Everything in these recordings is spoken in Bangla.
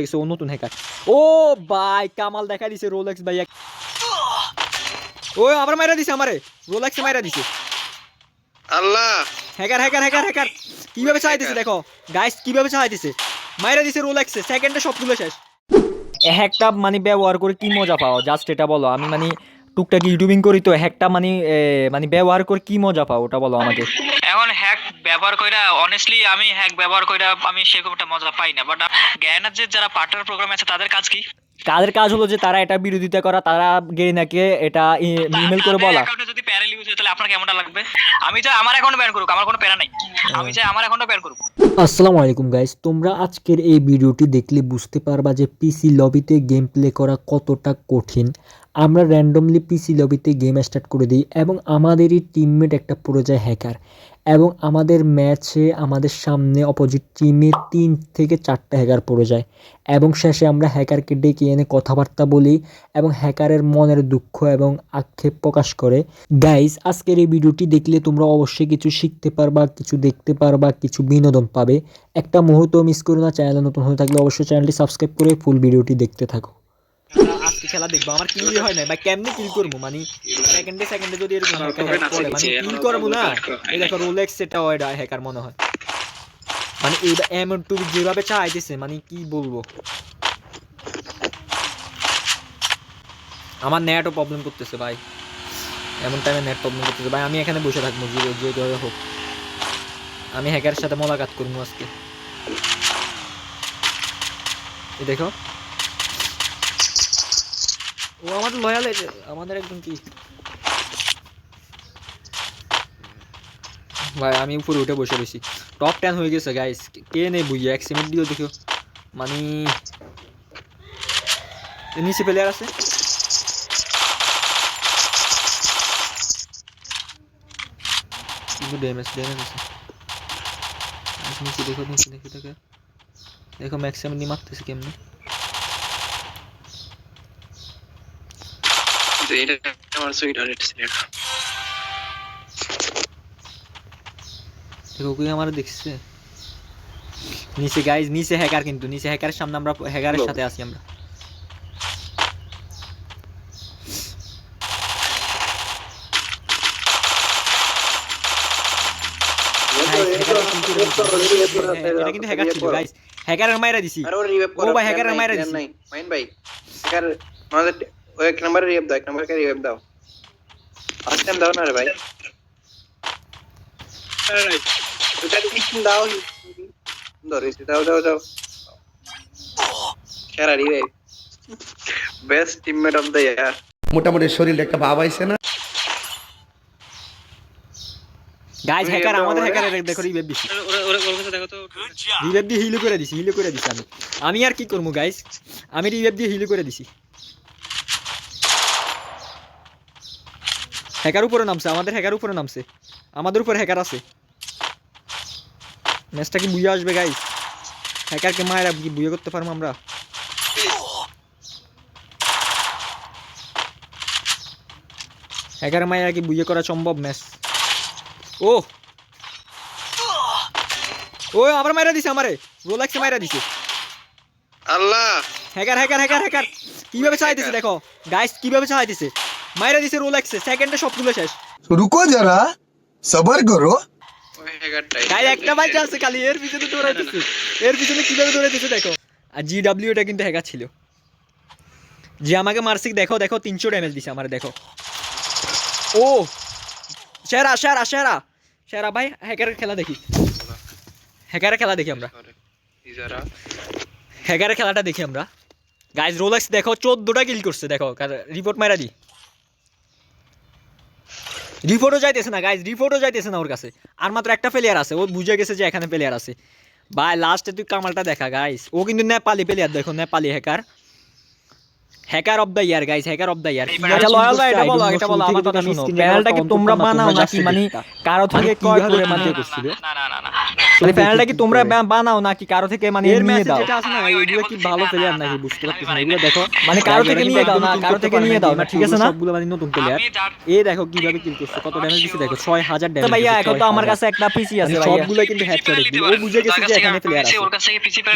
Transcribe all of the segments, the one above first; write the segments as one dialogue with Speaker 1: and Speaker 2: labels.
Speaker 1: গেছে ও নতুন হ্যাকার ও ভাই কামাল দেখা দিছে রোলেক্স ভাই ও আবার মাইরা দিছে আমারে। রোলেক্স মাইরা দিছে।
Speaker 2: আল্লাহ।
Speaker 1: হ্যাকার হ্যাকার হ্যাকার হ্যাকার কীভাবে চালাইতেছে দেখো। গাইস কীভাবে চালাইতেছে? মাইরা দিছে রোলেক্সে সেকেন্ডে সবগুলো শেষ। হ্যাকটা মানে ব্যবহার করে কি মজা পাও? জাস্ট এটা বলো। আমি মানে টুকটাক ইউটিউবিং করি তো হ্যাকটা মানে মানে ব্যবহার করে কি মজা পাও? ওটা বলো আমাকে।
Speaker 3: এখন হ্যাক ব্যবহার কইরা অনেস্টলি আমি হ্যাক ব্যবহার কইরা আমি সেরকম একটা মজা পাই না বাট জ্ঞানের যে যারা পার্টনার প্রোগ্রাম আছে তাদের কাজ কি?
Speaker 1: তাদের কাজ হলো যে তারা এটা বিরোধিতা করা তারা গেরিনাকে এটা ইমেল করে বলা।
Speaker 3: যদি প্যারা ইউজ হয় তাহলে আপনার কেমনটা লাগবে? আমি চাই আমার অ্যাকাউন্টে ব্যান করুক আমার কোনো প্যারা নাই। আমি চাই আমার অ্যাকাউন্টে ব্যান করুক।
Speaker 4: আসসালামু আলাইকুম গাইস তোমরা আজকের এই ভিডিওটি দেখলে বুঝতে পারবা যে পিসি লবিতে গেম প্লে করা কতটা কঠিন। আমরা র্যান্ডমলি পিসি লবিতে গেম স্টার্ট করে দিই এবং আমাদেরই টিমমেট একটা পড়ে যায় হ্যাকার এবং আমাদের ম্যাচে আমাদের সামনে অপোজিট টিমে তিন থেকে চারটা হ্যাকার পড়ে যায়। এবং শেষে আমরা হ্যাকারকে ডেকে এনে কথাবার্তা বলি এবং হ্যাকারের মনের দুঃখ এবং আক্ষেপ প্রকাশ করে। গাইস আজকের এই ভিডিওটি দেখলে তোমরা অবশ্যই কিছু শিখতে পারবা, কিছু দেখতে পারবা, কিছু বিনোদন পাবে। একটা মুহূর্ত মিস করো না চ্যানেলে নতুন হয়ে থাকলে অবশ্যই চ্যানেলটি সাবস্ক্রাইব করে ফুল ভিডিওটি দেখতে থাকো।
Speaker 1: আজকে খেলা দেখব। আমার কিল হয় না বা কেমনে কিল করব? মানে সেকেন্ডে সেকেন্ডে যদি এরকম মানে কিল করব না? এই দেখো রোলেক্স এটা ওইটা হ্যাকার মনে হয়। মানে এইবার এমন টু যেভাবে চাইতেছে মানে কি বলব? আমার নেটও প্রবলেম করতেছে ভাই। এমন টাইমে নেট প্রবলেম করতেছে। ভাই আমি এখানে বসে থাকব যে যেভাবে হোক। আমি হ্যাকারের সাথে মোলাকাত করব আজকে। এই দেখো। ও আমাদের লয়াল আমাদের একদম কি? ভাই, আমি উপরে উঠে বসে রয়েছি। টপ টেন হয়ে গেছে গাইস কে নেই বুঝি? এক সিমেন্ট দিও দেখো। মানে নিচে প্লেয়ার আছে? কিন্তু ড্যামেজ ড্যামেজ আছে। নিচে দেখো নিচে দেখো দেখো দেখো ম্যাক্সিমাম নিয়ে মারতেছে কেমনে?
Speaker 2: কিন্তু এটা আমার সুইট হার্ট ছিল
Speaker 1: দেখো আমার দেখছে। নিচে গাইজ নিচে হ্যাকার কিন্তু নিচে হ্যাকারের সামনে আমরা হ্যাকারের সাথে আছি আমরা। এটা কিন্তু হ্যাকার ছিল গাইজ হ্যাকারের মাইরা দিছি। ও ভাই,
Speaker 2: নাই,
Speaker 1: মাইরা দিছি।
Speaker 2: মাইন ভাই হ্যাকার আমাদের ওই এক নম্বরে রিভাইভ দাও এক রিভাইভ দাও। ফার্স্ট টাইম দাও না রে ভাই। ওটা কিছু দাও? ধরেছি দাও দাও দাও। সেরা revive best teammate of the year
Speaker 5: মোটামুটি শরীরে একটা ভাব আইছে না?
Speaker 1: গাইজ হ্যাকার আমাদের হ্যাকারের দেখো রিভাইভ দিছি।
Speaker 3: ওর দেখো তো।
Speaker 1: রিভাইভ দিয়ে হিল করে দিছি হিল করে দিছি আমি। আমি আর কি করব গাইজ আমি রিভাইভ দিয়ে হিল করে দিছি। হ্যাকার উপরে নামছে আমাদের হ্যাকার উপরে নামছে। আমাদের উপরে হ্যাকার আছে। ম্যাচটা কি বুঝে আসবে গাইজ হ্যাকারকে মায়েরা কি বুঝে করতে পারব আমরা? হ্যাকার মায়েরা কি বুঝে করা সম্ভব ম্যাচ ও ও আবার মাইরা দিছে আমারে। রোলেক্সে মাইরা দিছে।
Speaker 2: আল্লাহ!
Speaker 1: হ্যাকার হ্যাকার হ্যাকার হ্যাকার কীভাবে চালাইতেছে দেখো? গাইস কীভাবে চালাইতেছে? মাইরা দিছে রোলেক্সে সেকেন্ডে সবগুলো শেষ।
Speaker 6: রুকো যারা
Speaker 2: সবার করো।
Speaker 1: তাই একটা বাইচ আছে খালি এর পিছনে দৌড়াইতেছে। এর পিছনে কীভাবে দৌড়াইতেছে দেখো। আর জিডাব্লিউটা কিন্তু হেগা ছিল। যে আমাকে মারসিক দেখো দেখো তিনশো ড্যামেজ দিছে আমার দেখো। ও সেরা সেরা সেরা। সেরা ভাই হ্যাকারের খেলা দেখি। হ্যাকারের খেলা দেখি আমরা। হ্যাকারের খেলাটা দেখি আমরা। গাইজ রোলেক্স দেখো চোদ্দোটা কিল করছে দেখো। রিপোর্ট মারা দিই রিপোর্টও যাইতেছে না গাইজ রিপোর্টও যাইতেছে না ওর কাছে। আর মাত্র একটা প্লেয়ার আছে ও বুঝে গেছে যে এখানে প্লেয়ার আছে। ভাই লাস্টে তুই কামালটা দেখা গাইস ও কিন্তু নেপালি প্লেয়ার দেখো Nepali hacker hacker of the year guys hacker of the year
Speaker 3: এটা
Speaker 1: লয়াল ভাই এটা বলো এটা বলো আমার কথা শুনো। প্যানেলটা কি তোমরা বানাও নাকি? মানে কারও থেকে কয় করে মাঝে
Speaker 3: না না না না।
Speaker 1: মানে প্যানেলটা কি তোমরা বানাও নাকি? কারও থেকে মানে
Speaker 3: এর
Speaker 1: নিয়ে দাও।
Speaker 3: যেটা আছে না,
Speaker 1: এগুলো কি ভালো প্লেয়ার নাকি? বুঝতে না। এগুলো দেখো মানে কারও থেকে নিয়ে দাও না কারও থেকে নিয়ে দাও না ঠিক আছে না?
Speaker 4: সবগুলো মানে নতুন প্লেয়ার
Speaker 1: এ দেখো কীভাবে কিল করছে কত ড্যামেজ দিছে দেখো
Speaker 3: Sure.
Speaker 1: 6000
Speaker 4: তো
Speaker 1: ড্যামেজ
Speaker 4: ভাইয়া এখন তো আমার কাছে একটা পিসি আছে ভাইয়া।
Speaker 1: সবগুলো কিন্তু ও বুঝে গেছে যে এখানে প্লেয়ার
Speaker 3: আছে,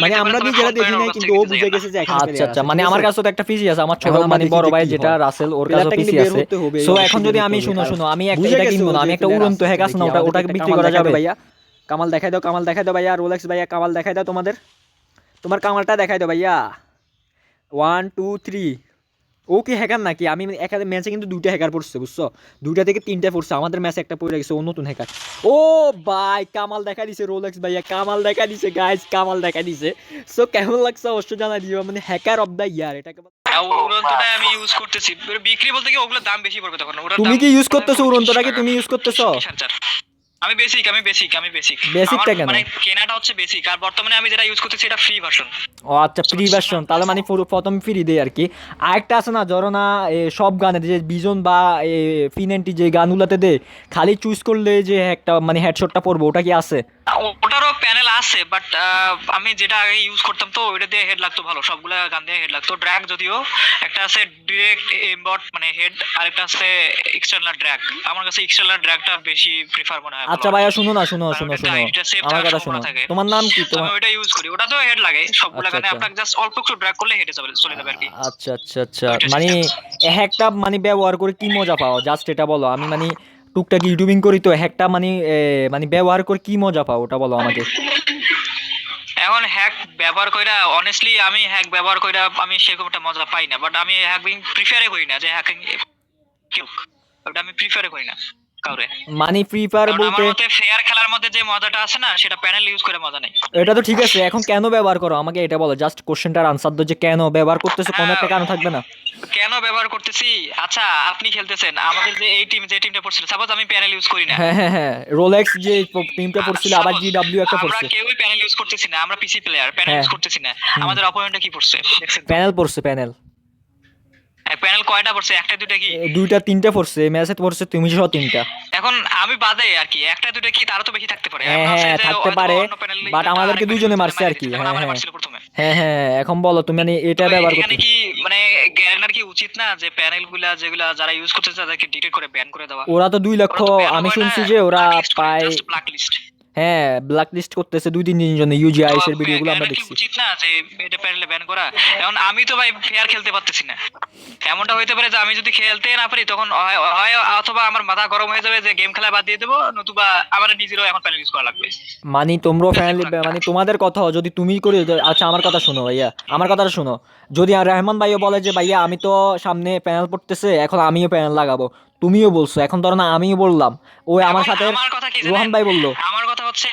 Speaker 1: মানে আমরা
Speaker 3: তবে
Speaker 1: দেখি নাই কিন্তু ও বুঝে গেছে যে এখানে
Speaker 4: আচ্ছা আচ্ছা মানে আমার কাছে তো একটা পিসি আছে আমার ছোট মানে বড় ভাই যেটা রাসেল ওর কাছে পিসি আছে। সো এখন যদি আমি শুনো শুনো আমি একটা এটা কিনবো না আমি একটা উড়ন্ত হ্যাক আছে না ওটা ওটাকে বিক্রি করা যাবে
Speaker 1: ভাইয়া কামাল দেখাই দাও কামাল দেখাই দাও ভাইয়া রোলেক্স ভাইয়া কামাল দেখাই দাও তোমাদের। তোমার কামালটা দেখাই দাও ভাইয়া। ওয়ান টু থ্রি ও কি হ্যাকার নাকি? আমি এখানে ম্যাচে কিন্তু দুইটা হ্যাকার পড়ছে বুঝছ? দুইটা থেকে তিনটা পড়ছে আমাদের ম্যাচে একটা পড়ে গেছে ও নতুন হ্যাকার ও ভাই কামাল দেখা দিছে রোলেক্স ভাইয়া কামাল দেখা দিছে গাইস কামাল দেখা দিছে। সো কেমন লাগছে অবশ্যই জানা দিও মানে হ্যাকার অফ দ্য ইয়ার এটাকে বলে-
Speaker 3: আর উড়ন্তটা আমি ইউজ করতেছি। বিক্রি বলতে কি ওগুলোর দাম বেশি পড়বে তখন
Speaker 1: তুমি কি ইউজ করতেছো উড়ন্তটা কি তুমি ইউজ করতেছো।
Speaker 3: আমি বেসিক আমি বেসিক আমি বেসিক
Speaker 1: বেসিকটা কেন?
Speaker 3: মানে কেনাটা হচ্ছে বেসিক আর বর্তমানে আমি যেটা ইউজ করতেছি এটা ফ্রি ভার্সন
Speaker 1: ও আচ্ছা ফ্রি ভার্সন তাহলে মানে পুরো- প্রথম ফ্রি দেয় আর কি আরেকটা আছে না ধরো না এ, সব গানে যে বিজন বা ফিনেন্টি যে গানগুলোতে দে খালি চুজ করলে যে একটা মানে হেডশটটা পড়ব ওটা কি আছে?
Speaker 3: ওটারও প্যানেল আছে বাট আমি যেটা আগে ইউজ করতাম তো ওইটা দিয়ে হেড লাগতো ভালো সবগুলা গান দিয়ে হেড লাগতো। ড্র্যাগ যদিও একটা আছে ডিরেক্ট এমবট মানে হেড আরেকটা আছে এক্সটার্নাল ড্র্যাগ আমার কাছে এক্সটার্নাল ড্র্যাগটা বেশি প্রিফার মনে হয়
Speaker 1: আচ্ছা ভাইয়া শুনো না শুনো শুনো শুনো। আমার কথা শোনো। তোমার নাম কি? তোমার
Speaker 3: ওইটা ইউজ করি। ওটা তো হেড লাগে। সবগুলা
Speaker 1: আচ্ছা,
Speaker 3: গানে
Speaker 1: আচ্ছা।
Speaker 3: আপনাকে জাস্ট অল্প একটু ড্র্যাগ করলে হেডে যাবে চলে যাবে আর কি।
Speaker 1: আচ্ছা আচ্ছা আচ্ছা। মানে হ্যাকটা মানে ব্যবহার করে কি মজা পাও জাস্ট এটা বলো। আমি মানে টুকটাক ইউটিউবিং করি তো হ্যাকটা মানে মানে ব্যবহার করে কি মজা পাও ওটা বলো আমাকে।
Speaker 3: এখন হ্যাক ব্যবহার কইরা অনেস্টলি আমি হ্যাক ব্যবহার কইরা আমি সেরকম একটা মজা পাই না বাট আমি হ্যাকিং প্রিফারে করি না, যে হ্যাকিং ওটা আমি প্রিফারে করি না। কাউরে।
Speaker 1: মানে ফ্রি ফায়ার বলতে
Speaker 3: ফেয়ার খেলার মধ্যে যে মজাটা আছে না সেটা প্যানেল ইউজ করে মজা নেই।
Speaker 1: এটা তো ঠিক আছে এখন কেন ব্যবহার করো? আমাকে এটা বলো জাস্ট কোশ্চেনটার আনসার দাও যে কেন ব্যবহার করতেছো কোনো একটা কারণ থাকবে না।
Speaker 3: কেন ব্যবহার করতেছি? আচ্ছা আপনি খেলতেছেন আমাদের যে এই টিম যে টিমটা পড়ছিল সাপোজ আমি প্যানেল ইউজ করি না।
Speaker 1: হ্যাঁ হ্যাঁ হ্যাঁ রোলেক্স যে টিমটা পড়ছিল আবার জি ডাব্লিউ একটা
Speaker 3: আমরা কেউই প্যানেল ইউজ করতেছি না আমরা পিসি প্লেয়ার প্যানেল। ইউজ করতেছি না। আমাদের অপোনেন্টে কি পড়ছে?
Speaker 1: প্যানেল পড়ছে প্যানেল
Speaker 3: প্যানেল কয়টা পড়ছে? একটা দুইটা কি?
Speaker 1: দুইটা তিনটা পড়ছে। ম্যাচে পড়ছে তুমি সহ তিনটা।
Speaker 3: এখন আমি বাদে আর কি। একটা দুইটা কি তারও তো বেশি থাকতে পারে।
Speaker 1: হ্যাঁ, হ্যাঁ, থাকতে পারে,
Speaker 3: leader
Speaker 1: আমাদেরকে দুজনে মারছে আর কি, হ্যাঁ, হ্যাঁ। হ্যাঁ হ্যাঁ এখন বলো তুমি মানে এটা ব্যবহার করতে
Speaker 3: কি মানে গ্যারেনার কি উচিত না যে প্যানেলগুলা যেগুলা যারা ইউজ করতেছে তাদেরকে ডিটেক্ট করে ব্যান করে দেওয়া?
Speaker 1: ওরা তো দুই লক্ষ আমি শুনছি যে ওরা পায় হ্যাঁ ব্ল্যাক লিস্ট করতেছে দুই তিন দিনের জন্য ইউজিআইএস এর ভিডিওগুলো আমরা দেখছি।
Speaker 3: উচিত না যে এটা প্যানেলে ব্যান করা? এখন আমি তো ভাই ফেয়ার খেলতে পারতেছি না। এমনটা হইতে পারে যে আমি যদি খেলতে না পারি তখন হয় অথবা আমার মাথা গরম হয়ে যাবে যে গেম খেলা বাদ দিয়ে দেবো নতুবা আমার নিজেরও এখন প্যানেল ইউজ করা লাগবে।
Speaker 1: মানে তোমরা ফ্যামিলি মানে তোমাদের কথা যদি তুমি করে আচ্ছা আমার কথা শোনো ভাইয়া। আমার কথাটা শোনো। যদি রহমান ভাইও বলে যে ভাইয়া আমি তো সামনে প্যানেল পড়তেছে এখন আমিও প্যানেল লাগাবো। তুমিও বলছো এখন ধরো না আমিও বললাম। ওই আমার সাথে রোহান ভাই বলল।
Speaker 3: আমার কথা হচ্ছে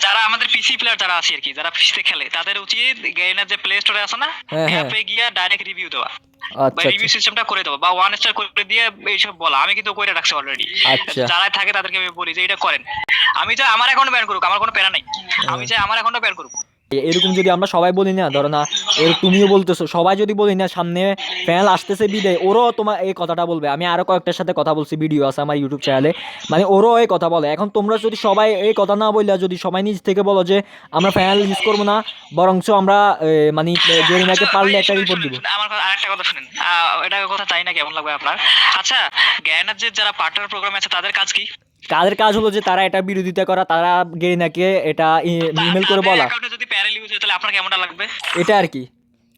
Speaker 3: যারা আমাদের পিসি প্লেয়ার যারা আছে আর কি যারা পিসিতে খেলে তাদের উচিত গেইনার যে প্লে স্টোরে আছে না
Speaker 1: হ্যাঁ, হ্যাঁ।
Speaker 3: অ্যাপে গিয়া ডাইরেক্ট রিভিউ দেওয়া। বা
Speaker 1: আচ্ছা।
Speaker 3: রিভিউ সিস্টেমটা করে বা ওয়ান স্টার করে দিয়ে এইসব বলা। আমি কিন্তু করে রাখছি অলরেডি
Speaker 1: আচ্ছা।
Speaker 3: যারা থাকে তাদেরকে আমি বলি যে এটা করেন। আমি আমার অ্যাকাউন্টে ব্যান করুক আমার কোনো প্যারা নাই। আমি চাই আমার অ্যাকাউন্টে ব্যান করুক
Speaker 1: এরকম যদি আমরা সবাই বলি না ধরো না এর তুমিও বলতেছো সবাই যদি বলি না সামনে প্যানেল আসতেছে বিদায় ওরও তোমার এই কথাটা বলবে। আমি আরও কয়েকটার সাথে কথা বলছি ভিডিও আছে আমার ইউটিউব চ্যানেলে মানে ওরও এই কথা বলে। এখন তোমরা যদি সবাই এই কথা না বললে যদি সবাই নিজ থেকে বলো যে আমরা প্যানেল ইউজ করব না বরঞ্চ আমরা মানে জেরিনাকে
Speaker 3: আচ্ছা,
Speaker 1: পারলে একটা রিপোর্ট দিব।
Speaker 3: আমার কথা- আরেকটা কথা শুনেন। এটা কথা তাই না? কেমন লাগবে আপনার? আচ্ছা জ্ঞানের যে যারা পার্টনার প্রোগ্রাম আছে তাদের কাজ কি?
Speaker 1: কাদের কাজ হলো যে তারা এটা বিরোধিতা করা তারা গেরিনাকে এটা ইমেল করে বলা।
Speaker 3: যদি তাহলে আপনার কেমনটা লাগবে?
Speaker 1: এটা আর কি।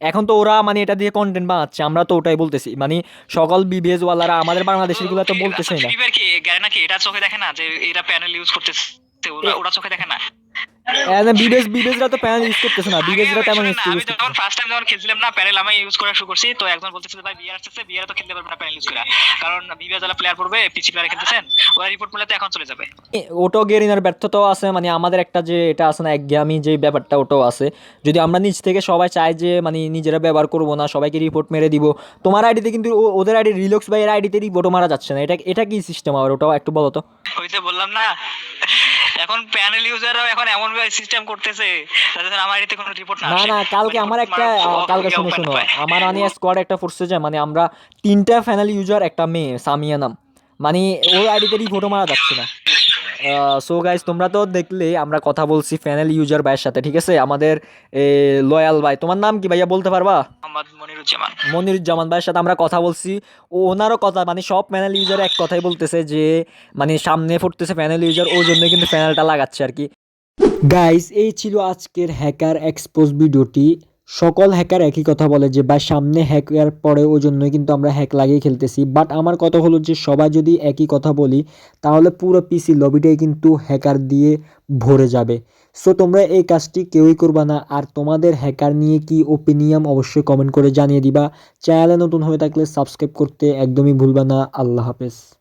Speaker 1: এখন তো ওরা মানে এটা দিয়ে কন্টেন্ট বানাচ্ছে আমরা তো ওটাই বলতেছি। মানে সকল বিবিএস ওয়ালারা আমাদের বাংলাদেশেরগুলো তো বলতেছেই না।
Speaker 3: কি গ্যারেনা কি এটা চোখে দেখে না যে এরা প্যানেল ইউজ করতেছে? ওরা ওরা চোখে দেখে না?
Speaker 1: বিবেস বিবেসরা তো প্যানেল ইউজ করতেছে না। বিবেসরা তেমন
Speaker 3: শুনেন
Speaker 1: ইউজ
Speaker 3: আমি যখন ফার্স্ট টাইম যখন খেলছিলাম না প্যানেল আমি ইউজ করা শুরু করছি। তো একজন বলতেছে যে ভাই বিয়ার আসতেছে বিয়ার তো খেলতে পারবে না প্যানেল ইউজ করে। কারণ বিবিএস যারা প্লেয়ার পড়বে প্লেয়ার খেলতেছেন ওরা রিপোর্ট করলে তো এখন চলে যাবে।
Speaker 1: গেরিনার ব্যর্থতাও আছে। মানে আমাদের একটা যে এটা আছে না একঘেয়ামি যে ব্যাপারটা ওটাও আছে। যদি আমরা নিজ থেকে সবাই চাই যে মানে নিজেরা ব্যবহার করব না সবাইকে রিপোর্ট মেরে দিব তোমার আইডিতে কিন্তু ওদের আইডি রিলক্স এর আইডিতে রিপোর্টও মারা যাচ্ছে না। এটা এটা কি সিস্টেম আবার? ওটাও একটু বলো তো।
Speaker 3: ওই যে বললাম না এখন প্যানেল ইউজাররাও এখন এমন সিস্টেম করতেছে? যাতে আমার এতে কোনো রিপোর্ট না
Speaker 1: না না কালকে
Speaker 3: মানে
Speaker 1: আমার একটা কালকে শুনো শুনো। আমার মানে স্কোয়াড একটা ফোর্সে যায় মানে আমরা তিনটা ফ্যানাল ইউজার একটা মেয়ে সামিয়া নাম। মানে ওর আইডিতে রিপোর্টও মারা যাচ্ছে না। সো গাইস তোমরা তো দেখলে আমরা কথা বলছি ফ্যানেল ইউজার ভাইয়ের সাথে ঠিক আছে? আমাদের লয়াল ভাই। তোমার নাম কি ভাইয়া বলতে পারবা?
Speaker 3: মনিরুজ্জামান।
Speaker 1: মনিরুজ্জামান ভাইয়ের সাথে আমরা কথা বলছি। ও ওনারও কথা মানে সব প্যানেল ইউজার এক কথাই বলতেছে যে মানে সামনে ফুটতেছে প্যানেল ইউজার ওই জন্য কিন্তু প্যানেলটা লাগাচ্ছে আর কি।
Speaker 4: গাইস এই ছিল আজকের হ্যাকার এক্সপোজ ভিডিওটি। সকল হ্যাকার একই কথা বলে যে বা সামনে হ্যাকার পড়ে ওই জন্যই কিন্তু আমরা হ্যাক লাগিয়ে খেলতেছি। বাট আমার কথা হলো যে, সবাই যদি একই কথা বলি, তাহলে পুরো পিসি লবিটাই কিন্তু হ্যাকার দিয়ে ভরে যাবে। সো তোমরা এই কাজটি কেউই করবা না। আর তোমাদের হ্যাকার নিয়ে কি ওপিনিয়ন অবশ্যই কমেন্ট করে জানিয়ে দিবা। চ্যানেলে নতুন হয়ে থাকলে সাবস্ক্রাইব করতে একদমই ভুলবা না। আল্লাহ হাফেজ।